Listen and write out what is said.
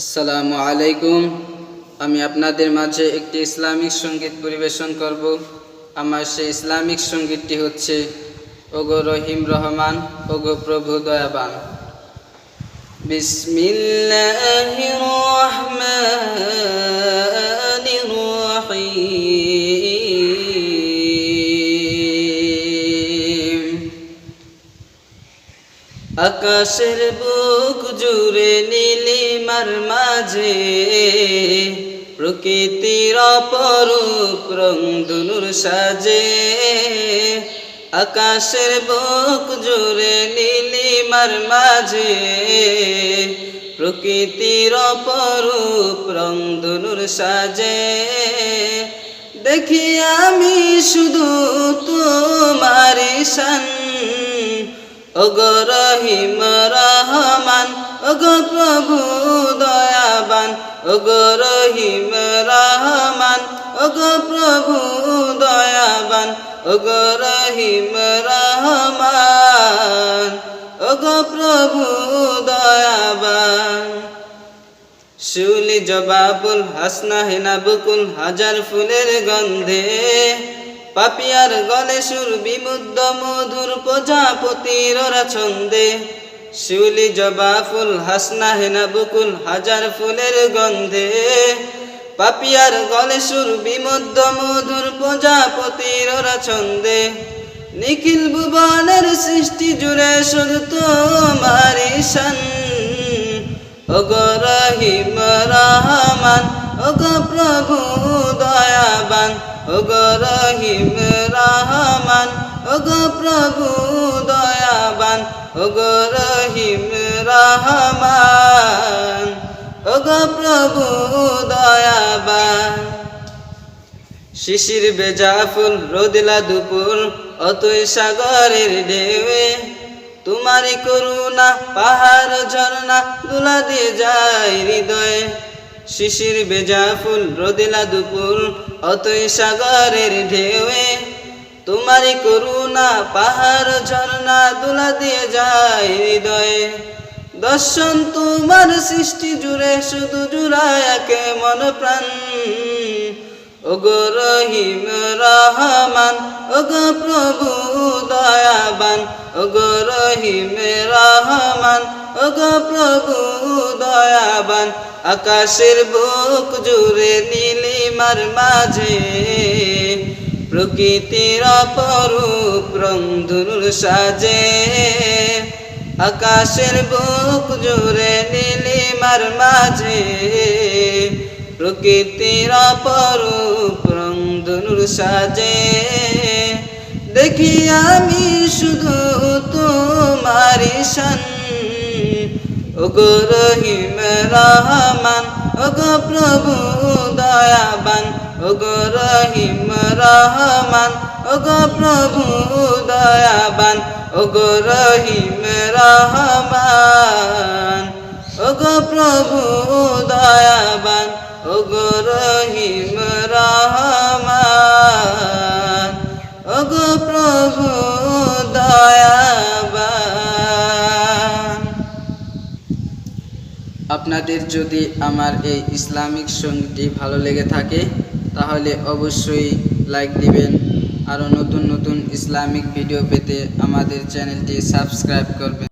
আসসালামু আলাইকুম। আমি আপনাদের মাঝে একটি ইসলামিক সংগীত পরিবেশন করব। আমার সেই ইসলামিক সঙ্গীতটি হচ্ছে, ওগো রহিম রহমান, ওগো প্রভু দয়াবান। বিসমিল্লাহির রহমানির রহিম। আকাশের বুক জুড়ে নীলিমার মাঝে, প্রকৃতির অপরূপ রং রংধনুর সাজে। আকাশের বুক জুড়ে নীলিমার মাঝে, প্রকৃতির অপরূপ রং রংধনুর সাজে। দেখি আমি শুধু তোমার শান ওগো রহিম রহমান, ওগো প্রভু দয়াবান, ওগো রহিম রহমান, ওগো প্রভু দয়াবান, ওগো রহিম রহমান, ওগো প্রভু দয়াবান। শিউলি জবাবুল হাসনা হেনা বুকুল হাজার ফুলের গন্ধে। পাপিয়ার গলে সুর বিমুদ্দ মধুর প্রজাপতির ওরা ছন্দে শিউলি জবা ফুল, হাসনা হেনা বুকুল, হাজার ফুলের গন্ধে। পাপিয়ার গলে সুর বিমুদ্দ মধুর প্রজাপতির ওরা ছন্দে নিখিল ভুবনের সৃষ্টি জুড়ে শুধু তোমার ঈশান ওগো রহিম রহমান, ওগো প্রভু ওগো রহিম রহমান, ওগো প্রভু দয়াবান, ওগো রহিম রহমান, ওগো প্রভু দয়াবান। শিশির বেজা ফুল রোদিলা দুপুর, অতই সাগরের ঢেউয়ে। তোমারই করুণা, পাহাড় ঝর্ণা দুলা দিয়ে যায় হৃদয়ে। শিশির বেজা ফুল রোদিলা দুপুর অতই সাগরের ঢেউয়ে। তোমারই করুণা পাহাড়, ঝর্ণা, দুলা দিয়ে যায় হৃদয়ে। দর্শন তোমার সৃষ্টি জুড়ে, শুধু জুড়ায় মন প্রাণ। ওগো রহিম রহমান, ওগো প্রভু দয়াবান, ওগো রহিম রহমান। ওগো প্রভু দয়াবান, আকাশের বুক জুড়ে নীলিমার মাঝে। প্রকৃতির অপরূপ রংধনুর সাজে, আকাশের বুক জুড়ে নীলিমার মাঝে। প্রকৃতির অপরূপ রংধনুর সাজে, দেখি আমি শুধু তোমার ও গো রহিম রহমান, ওগো প্রভু দয়াবান, ওগো রহিম রহমান, ওগো প্রভু দয়াবান, ওগো রহিম রহমান। আপনাদের যদি আমার এই ইসলামিক সঙ্গীতটি ভালো লেগে থাকে, তাহলে অবশ্যই লাইক দিবেন। আরও নতুন নতুন ইসলামিক ভিডিও পেতে আমাদের চ্যানেলটি সাবস্ক্রাইব করবেন।